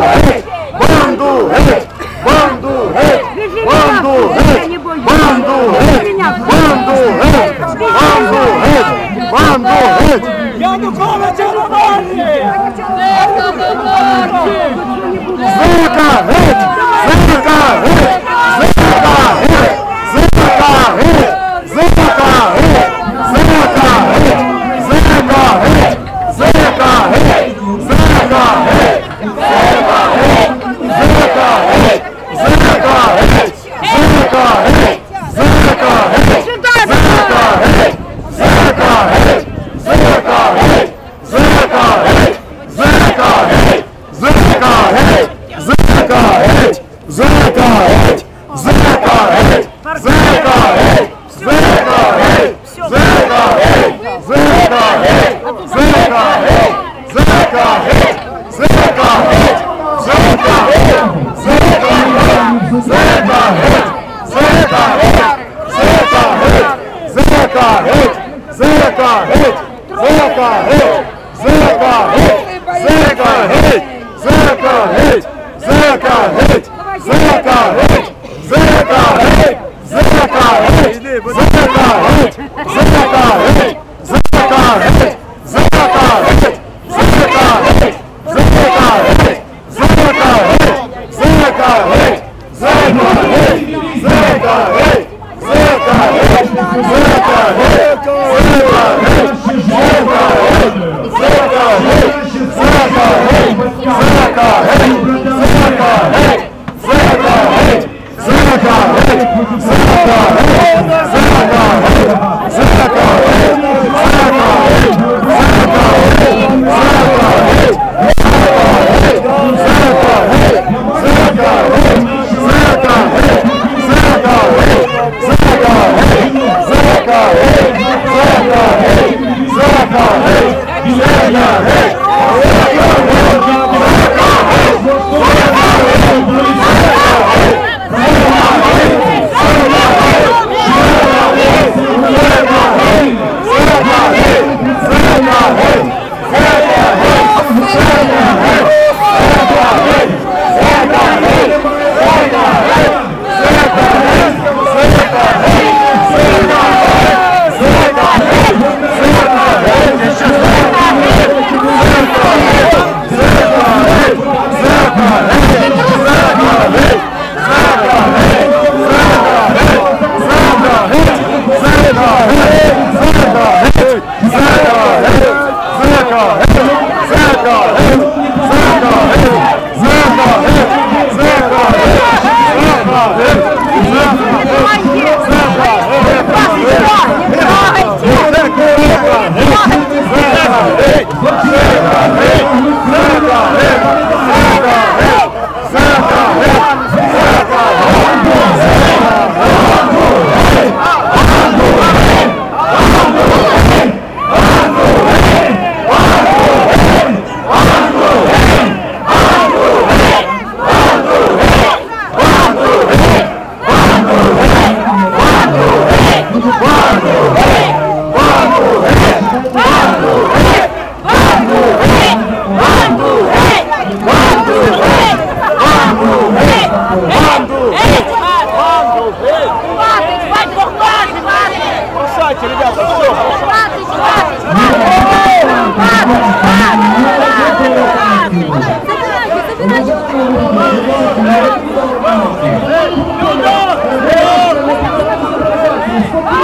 геть! Банду геть! Банду геть! Банду геть! Банду геть! Банду геть! Банду геть! Банду геть! Януковича на марші! Зека геть! Зека геть! Zip that guy.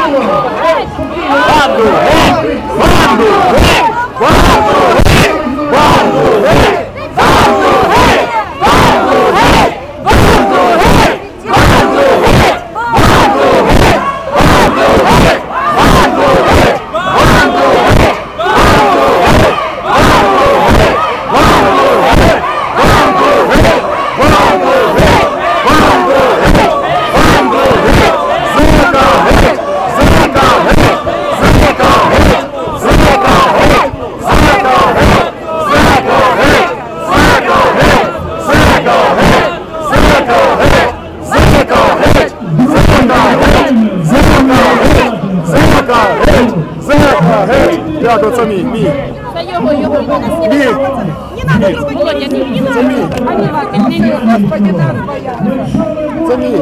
Vado, ré, vado, ré, vado, ré, vado, ré. Дядо, це мій, мій. Це його, його у нас не Мій. Не треба Володя, не, не надо. Ані не не господи, нас бояться. Це мій.